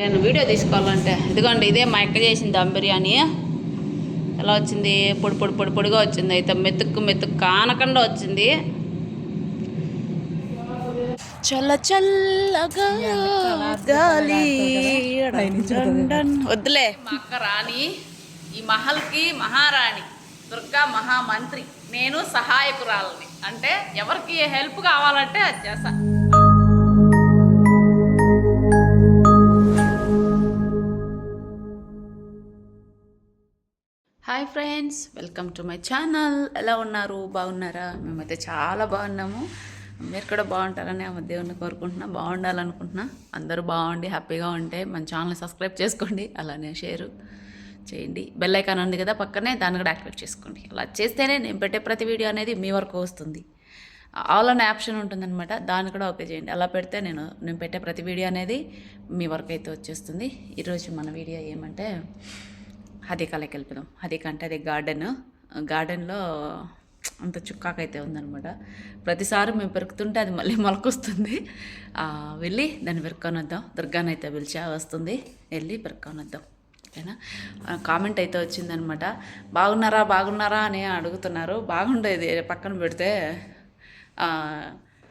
నేను వీడియో తీసుకోవాలంటే. ఇదిగోండి ఇదే మా అక్క చేసిన దమ్ బిర్యానీ. ఎలా వచ్చింది? పొడి పొడి పొడి పొడిగా వచ్చింది. అయితే మెతుక్కు మెతుక్కు కానకుండా వచ్చింది. చల్ల చల్లగా గాలి. వద్దులే. మా అక్క రాణి ఈ మహల్కి మహారాణి దుర్గా మహామంత్రి. నేను సహాయకురాలని. అంటే ఎవరికి హెల్ప్ కావాలంటే అది చేస్తా. Hi friends welcome to my channel. ఎలా ఉన్నారు? బాగున్నారా? మేమైతే చాలా బాగున్నాము. మీరు కూడా బాగుంటారని ఆ దేవుని కోరుకుంటున్నా బాగుండాలనుకుంటున్నా. అందరూ బాగుండి హ్యాపీగా ఉంటే మన ఛానల్ సబ్స్క్రైబ్ చేసుకోండి అలానే షేర్ చేయండి. బెల్ ఐకాన్ ఉంది కదా పక్కనే దాన్ని కూడా యాక్టివేట్ చేసుకోండి. అలా చేస్తేనే నేను పెట్టే ప్రతి వీడియో అనేది మీ వరకు వస్తుంది. ఆల్ అనే ఆప్షన్ ఉంటుందన్నమాట. దాన్ని కూడా ఓకే చేయండి. అలా పెడితే నేను నేను పెట్టే ప్రతి వీడియో అనేది మీ వరకు అయితే వచ్చేస్తుంది. ఈరోజు మన వీడియో ఏమంటే హదీకాలకి వెళ్ళిపోదాం హదీక అంటే అది గార్డెన్. గార్డెన్లో అంత చుక్కాకైతే ఉందనమాట ప్రతిసారి మేము పెరుకుతుంటే అది మళ్ళీ మొలకొస్తుంది. వెళ్ళి దాన్ని పెరుక్కొని వద్దాం దుర్గాని అయితే పిలిచా వస్తుంది. వెళ్ళి పెరుక్కొని వద్దాం ఓకేనా కామెంట్ అయితే వచ్చిందనమాట బాగున్నారా బాగున్నారా అని అడుగుతున్నారు. బాగుండేది. పక్కన పెడితే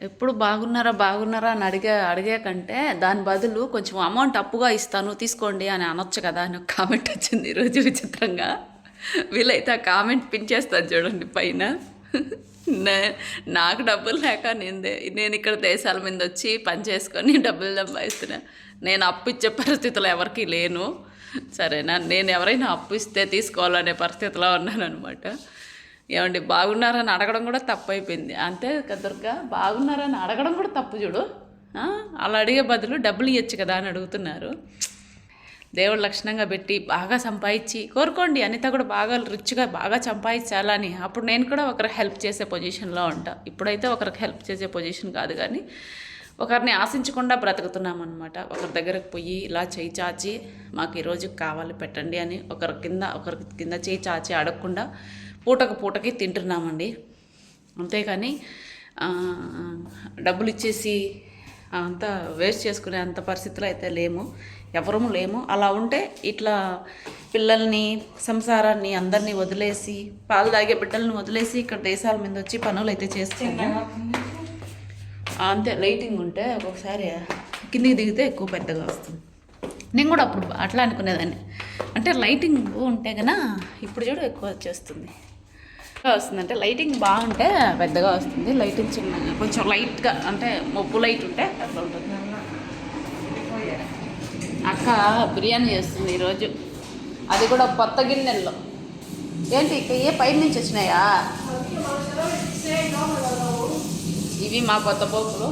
ఎప్పుడు బాగున్నారా బాగున్నారా అని అడిగే అడిగే కంటే దాని బదులు కొంచెం అమౌంట్ అప్పుగా ఇస్తాను తీసుకోండి అని అనొచ్చు కదా అని ఒక కామెంట్ వచ్చింది ఈరోజు విచిత్రంగా. వీలైతే ఆ కామెంట్ పిన్ చూడండి పైన. నే- నాకు డబ్బులు లేక నేను నేను ఇక్కడ దేశాల మీద వచ్చి పని చేసుకొని డబ్బులు సంపాదిస్తున్నా. నేను అప్పు ఇచ్చే పరిస్థితిలో ఎవరికి లేను. సరేనా? నేను ఎవరైనా అప్పు ఇస్తే తీసుకోవాలనే పరిస్థితిలో ఉన్నాను అనమాట ఏమండి బాగున్నారని అడగడం కూడా తప్పు అయిపోయింది అంతే దుర్గా? బాగున్నారని అడగడం కూడా తప్పు చూడు. అలా అడిగే బదులు డబ్బులు ఇవ్వచ్చు కదా అని అడుగుతున్నారు. దేవుడు లక్షణంగా పెట్టి బాగా సంపాదించి కోరుకోండి అనిత కూడా బాగా రిచ్గా బాగా సంపాదించాలని. అప్పుడు నేను కూడా ఒకరికి హెల్ప్ చేసే పొజిషన్లో ఉంటా. ఇప్పుడైతే ఒకరికి హెల్ప్ చేసే పొజిషన్ కాదు కానీ ఒకరిని ఆశించకుండా బ్రతుకుతున్నాం అనమాట ఒకరి దగ్గరకు పోయి ఇలా చేయి చాచి మాకు ఈరోజు కావాలి పెట్టండి అని ఒకరి కింద ఒకరి కింద చేయి చాచి అడగకుండా పూటకు పూటకి తింటున్నామండి. అంతేకాని డబ్బులు ఇచ్చేసి అంతా వేస్ట్ చేసుకునే అంత పరిస్థితులు అయితే లేము. ఎవరము లేము. అలా ఉంటే ఇట్లా పిల్లల్ని సంసారాన్ని అందరినీ వదిలేసి పాలు తాగే బిడ్డలను వదిలేసి ఇక్కడ దేశాల మీద వచ్చి పనులు అయితే చేస్తున్నాము అంతే లైటింగ్ ఉంటే ఒక్కొక్కసారి కిందికి దిగితే ఎక్కువ పెద్దగా వస్తుంది. నేను కూడా అప్పుడు అట్లా అనుకునేదాన్ని. అంటే లైటింగ్ ఉంటే కన్నా ఇప్పుడు చూడు ఎక్కువ వచ్చేస్తుంది. వస్తుంది. అంటే లైటింగ్ బాగుంటే పెద్దగా వస్తుంది. లైటింగ్ చిన్నగా కొంచెం లైట్గా అంటే మబ్బు లైట్ ఉంటే అట్లా ఉంటుంది. అక్క బిర్యానీ చేస్తుంది ఈరోజు. అది కూడా కొత్త గిన్నెల్లో. ఏంటి ఇక ఏ పైన నుంచి వచ్చినాయా? ఇవి మా కొత్త పోకులు.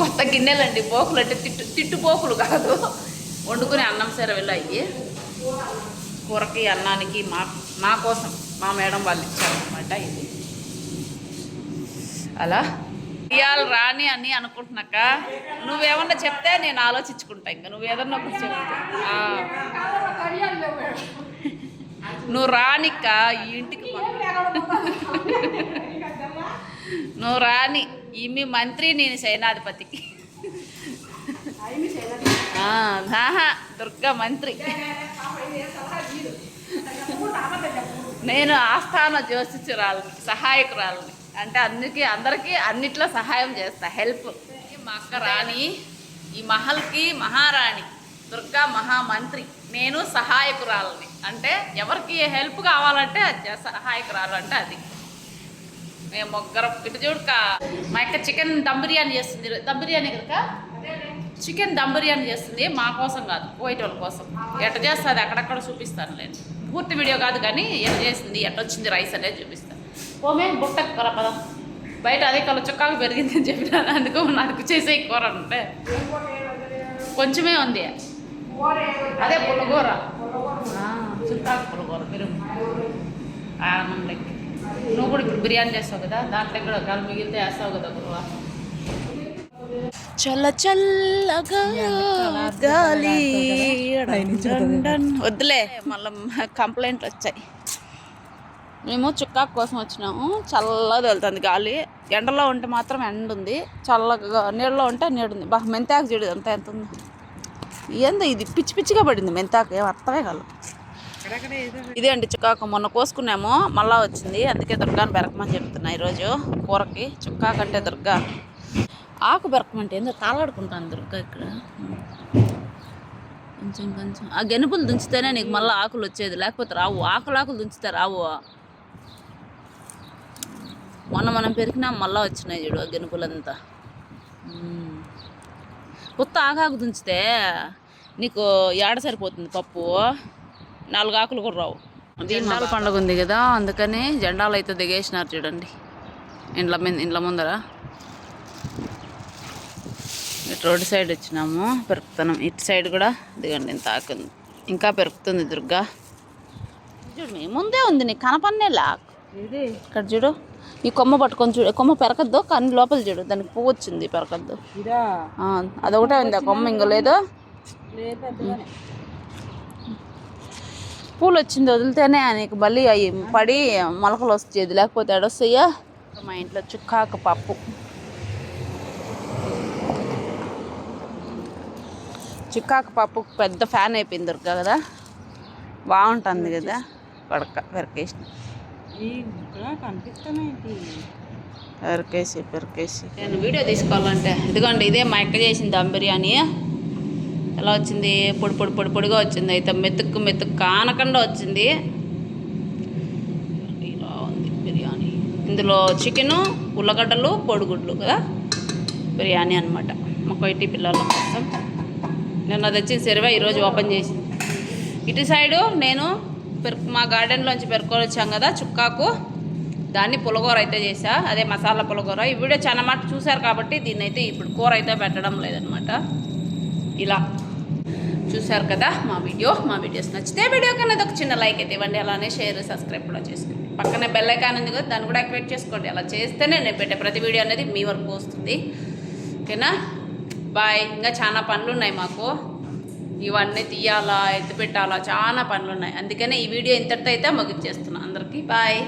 కొత్త గిన్నెలండి పోకులు అంటే తిట్టు తిట్టు పోకులు కాదు. వండుకుని అన్నం సరే వెళ్ళాయి కూరకి అన్నానికి మా మా కోసం మా మేడం వాళ్ళు ఇచ్చారనమాట ఇది. అలా? ఇవాళ రాని అని అనుకుంటున్నాక నువ్వేమన్నా చెప్తే నేను ఆలోచించుకుంటా ఇంకా. నువ్వు ఏదన్నా ఒకటి చెప్తా. నువ్వు రానిక్క ఈ ఇంటికి పంపి. నువ్వు రాని. ఈమె మంత్రి నేను సేనాధిపతికి. నాహా దుర్గా మంత్రి. నేను ఆస్థాన జ్యోతిష్యురాలని సహాయకురాలని. అంటే అందుకే అందరికీ అన్నిట్లో సహాయం చేస్తా హెల్ప్. మా అక్క రాణి ఈ మహల్కి మహారాణి దుర్గా మహామంత్రి. నేను సహాయకురాలని. అంటే ఎవరికి హెల్ప్ కావాలంటే అది సహాయకురాలు అంటే అది. మేము ముగ్గురం ఇటు చూడక. మా యొక్క చికెన్ దమ్ బిర్యానీ చేస్తుంది. దమ్ బిర్యానీ కదా చికెన్ దమ్ బిర్యానీ చేస్తుంది. మా కోసం కాదు పోయేట వాళ్ళ కోసం. ఎట్ట చేస్తుంది అక్కడక్కడ చూపిస్తాను నేను. పూర్తి వీడియో కాదు కానీ ఎట్ట చేసింది ఎట్ట వచ్చింది రైస్ అనేది చూపిస్తాను. పోమే బుట్ట కూర పదం. బయట అదే కల చుక్కాకు పెరిగిందని చెప్పినాను అందుకు నాకు చేసే కూర అంటే కొంచెమే ఉంది. అదే పుల్లగూర చుట్టాకు పుల్లగూర మీరు. ఆనందం లెక్క. ఇప్పుడు బిర్యానీ చేస్తావు కదా దాంట్లో కూడా కాలు మిగిలితే వేస్తావు కదా గురువా? చల్ల చల్లగా గాలి. వద్దులే మళ్ళీ కంప్లైంట్లు వచ్చాయి. మేము చుక్కాకు కోసం వచ్చినాము. చల్లగా వెళ్తుంది గాలి. ఎండలో ఉంటే మాత్రం ఎండ ఉంది. చల్లగా నీళ్ళలో ఉంటే నీడ ఉంది. బా మెంతాకు చూడు ఎంత ఎంత ఉంది. ఏందో ఇది? పిచ్చి పిచ్చిగా పడింది మెంతాకు. ఏం అర్థమే కాదు ఇదే అండి చుక్కాకు. మొన్న కోసుకున్నాము మళ్ళా వచ్చింది. అందుకే దుర్గాని బెరకమని చెప్తున్నా ఈరోజు కూరకి. చుక్కాకు అంటే దుర్గా. ఆకు బెరకమంటే ఏందో తాళాడుకుంటాను దుర్గా ఇక్కడ. కొంచెం కొంచెం. ఆ గెనుపులు దుంచితేనే నీకు మళ్ళీ ఆకులు వచ్చేది. లేకపోతే రావు. ఆకులు ఆకులు దుంచితే రావు. మొన్న మనం పెరిగినా మళ్ళా వచ్చినాయి చూడు ఆ గెనుపులంతా. కొత్త ఉత్త ఆకాకు దుంచితే నీకు ఏడ సరిపోతుంది పప్పు? నాలుగు ఆకులు కూడా రావు. జెండాల పండుగ ఉంది కదా అందుకని జెండాలు అయితే దిగేసినారు చూడండి. ఇండ్ల మీద ఇండ్ల ముందర. ఇటు రోడ్డు సైడ్ వచ్చినాము పెరుకుతున్నాం ఇటు సైడ్ కూడా దిగండి ఇంత ఆకుంది ఇంకా పెరుకుతుంది దుర్గా. చూడు మీ ముందే ఉంది నీకు కనపన్నేలా ఇది ఇక్కడ చూడు ఈ కొమ్మ పట్టుకొని చూడు. కొమ్మ పెరకద్దు కానీ లోపల చూడు దానికి పువ్వు వచ్చింది పెరకద్దు ఆ, అదొకటే ఉంది ఆ కొమ్మ ఇంక లేదు. పూలు వచ్చింది వదిలితేనే నీకు మళ్ళీ అవి పడి మొలకలు వచ్చేది లేకపోతే ఎడొస్తాయా మా ఇంట్లో చుక్కాకు పప్పు. చుక్కాకు పప్పు పెద్ద ఫ్యాన్ అయిపోయింది దొరక కదా? బాగుంటుంది కదా? పడక పెరకేసి. పెరకేసి పెరకేసి. నేను వీడియో తీసుకోవాలంటే. ఇదిగోండి ఇదే మా అక్క చేసింది దమ్ బిర్యానీ. ఎలా వచ్చింది? పొడి పొడి పొడి పొడిగా వచ్చింది. అయితే మెతుక్కు మెతుక్కు కానకుండా వచ్చింది. ఇలా ఉంది బిర్యానీ. ఇందులో చికెను ఉల్లగడ్డలు పొడిగుడ్లు కదా? బిర్యానీ అనమాట మా కొయిటి పిల్లల కోసం. నిన్న తెచ్చిన సరివే ఈరోజు ఓపెన్ చేసింది ఇటు సైడు నేను పెరుకు మా గార్డెన్లోంచి పెరుకొని వచ్చాం కదా చుక్కాకు. దాన్ని పులగూర అయితే చేసా అదే మసాలా పులగూర. ఈ వీడియో చాలా మాట చూశారు కాబట్టి దీన్ని అయితే ఇప్పుడు కూర అయితే పెట్టడం లేదనమాట ఇలా చూశారు కదా మా వీడియో. మా వీడియోస్ నచ్చితే వీడియో కన్నా ఒక చిన్న లైక్ అయితే ఇవ్వండి. అలానే షేర్ సబ్స్క్రైబ్ కూడా చేసుకోండి. పక్కనే బెల్ ఐకాన్ ఉంది కదా దాన్ని కూడా యాక్టివేట్ చేసుకోండి. అలా చేస్తేనే నేను పెట్టే ప్రతి వీడియో అనేది మీ వరకు వస్తుంది. ఓకేనా? బాయ్. ఇంకా చాలా పనులు ఉన్నాయి మాకు. ఇవన్నీ తీయాలా ఎత్తి పెట్టాలా చాలా పనులు ఉన్నాయి అందుకనే ఈ వీడియో ఇంతటితో అయితే ముగించేస్తున్నాను అందరికీ బాయ్.